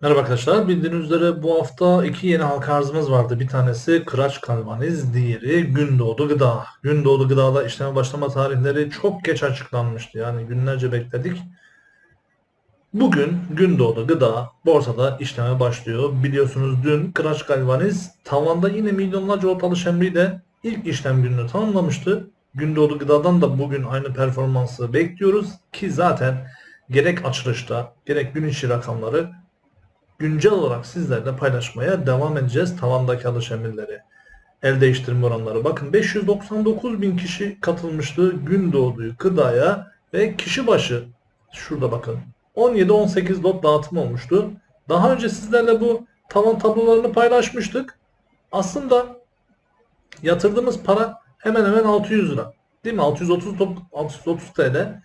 Merhaba arkadaşlar. Bildiğiniz üzere bu hafta iki yeni halka arzımız vardı. Bir tanesi Kıraç Kalvaniz, diğeri Gündoğdu Gıda. Gündoğdu Gıda'da işleme başlama tarihleri çok geç açıklanmıştı. Yani günlerce bekledik. Bugün Gündoğdu Gıda borsada işleme başlıyor. Biliyorsunuz dün Kıraç Galvaniz tavanda yine milyonlarca ortalı şemriyle ilk işlem gününü tamamlamıştı. Gündoğdu Gıda'dan da bugün aynı performansı bekliyoruz ki zaten gerek açılışta gerek gün içi rakamları güncel olarak sizlerle paylaşmaya devam edeceğiz. Tavandaki alış emirleri, el değiştirme oranları. Bakın 599 bin kişi katılmıştı Gündoğdu Gıda'ya ve kişi başı şurada bakın 17-18 lot dağıtım olmuştu. Daha önce sizlerle bu tavan tablolarını paylaşmıştık. Aslında yatırdığımız para hemen hemen 600 lira. Değil mi? 630 top- 630 TL.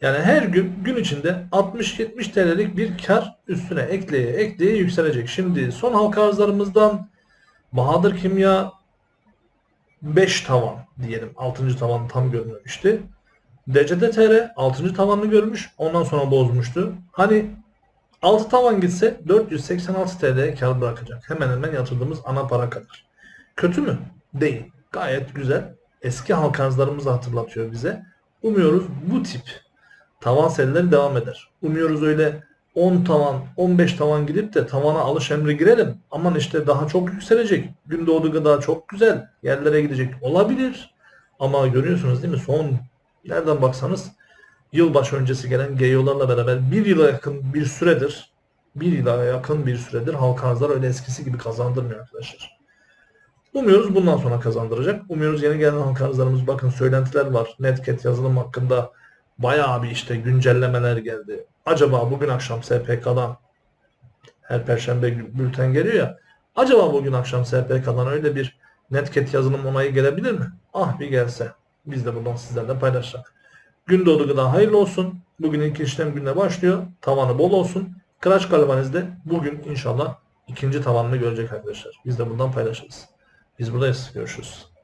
Yani her gün gün içinde 60-70 TL'lik bir kar üstüne ekleye ekleye yükselecek. Şimdi son halka arzlarımızdan Bahadır Kimya 5 tavan diyelim. 6. tavan tam görmemişti. DCT-TR 6. tavanını görmüş. Ondan sonra bozmuştu. Hani 6 tavan gitse 486 TL kar bırakacak. Hemen hemen yatırdığımız ana para kadar. Kötü mü? Değil. Gayet güzel. Eski halk arzlarımızı hatırlatıyor bize. Umuyoruz bu tip tavan serileri devam eder. Umuyoruz öyle 10 tavan, 15 tavan gidip de tavana alış emri girelim. Aman işte daha çok yükselecek. Gündoğdu gıda çok güzel. Yerlere gidecek. Olabilir. Ama görüyorsunuz değil mi? Son nereden baksanız yılbaşı öncesi gelen GEO'larla beraber bir yıla yakın bir süredir bir yıla yakın bir süredir halka arzlar öyle eskisi gibi kazandırmıyor arkadaşlar. Umuyoruz bundan sonra kazandıracak. Umuyoruz yeni gelen halka arzlarımız bakın söylentiler var. Netcat yazılım hakkında bayağı bir işte güncellemeler geldi. Acaba bugün akşam SPK'dan her perşembe bülten geliyor ya. Acaba bugün akşam SPK'dan öyle bir Netcat yazılım onayı gelebilir mi? Ah bir gelse. Biz de buradan sizlerle paylaşacak. Gündoğdu gıda hayırlı olsun. Bugün ilk işlem gününe başlıyor. Tavanı bol olsun. Kıraç Galvaniz'de bugün inşallah ikinci tavanını görecek arkadaşlar. Biz de buradan paylaşırız. Biz buradayız. Görüşürüz.